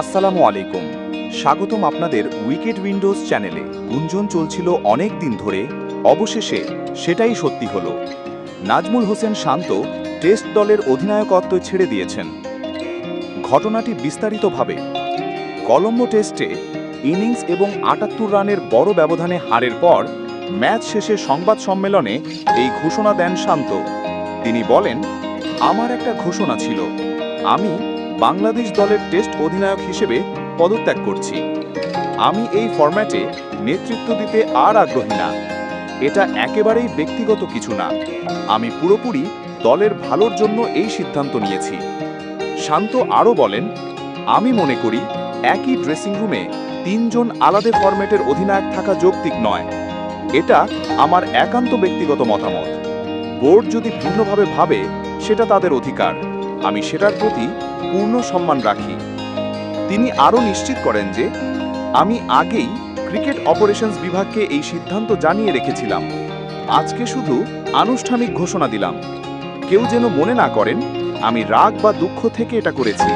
আসসালামু আলাইকুম। স্বাগতম আপনাদের উইকেট উইন্ডোজ চ্যানেলে। গুঞ্জন চলছিল অনেক দিন ধরে। অবশেষে সেটাই সত্যি হলো। নাজমুল হোসেন শান্ত টেস্ট দলের অধিনায়কত্ব ছেড়ে দিয়েছেন। ঘটনাটি বিস্তারিতভাবে। কলম্বো টেস্টে ইনিংস এবং আটাত্তর রানের বড় ব্যবধানে হারের পর ম্যাচ শেষে সংবাদ সম্মেলনে এই ঘোষণা দেন শান্ত। তিনি বলেন, আমার একটা ঘোষণা ছিল। আমি বাংলাদেশ দলের টেস্ট অধিনায়ক হিসেবে পদত্যাগ করছি। আমি এই ফরম্যাটে নেতৃত্ব দিতে আর আগ্রহী না। এটা একেবারেই ব্যক্তিগত কিছু না। আমি পুরোপুরি দলের ভালোর জন্য এই সিদ্ধান্ত নিয়েছি। শান্ত আরও বলেন, আমি মনে করি একই ড্রেসিং রুমে তিনজন আলাদা ফরম্যাটের অধিনায়ক থাকা যৌক্তিক নয়। এটা আমার একান্ত ব্যক্তিগত মতামত। বোর্ড যদি ভিন্নভাবে ভাবে, সেটা তাদের অধিকার। আমি সেটার প্রতি পূর্ণ সম্মান রাখি। তিনি আরও নিশ্চিত করেন যে, আমি আগেই ক্রিকেট অপারেশনস বিভাগকে এই সিদ্ধান্ত জানিয়ে রেখেছিলাম। আজকে শুধু আনুষ্ঠানিক ঘোষণা দিলাম। কেউ যেন মনে না করেন, আমি রাগ বা দুঃখ থেকে এটা করেছি।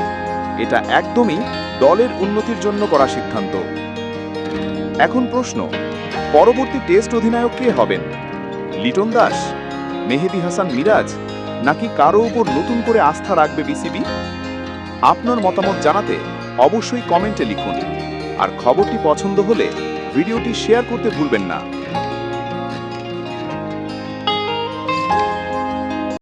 এটা একদমই দলের উন্নতির জন্য করা সিদ্ধান্ত। এখন প্রশ্ন, পরবর্তী টেস্ট অধিনায়ক কে হবেন? লিটন দাস, মেহেদি হাসান মিরাজ, নাকি কারও উপর নতুন করে আস্থা রাখবে বিসিবি? আপনার মতামত জানাতে অবশ্যই কমেন্টে লিখুন। আর খবরটি পছন্দ হলে ভিডিওটি শেয়ার করতে ভুলবেন না।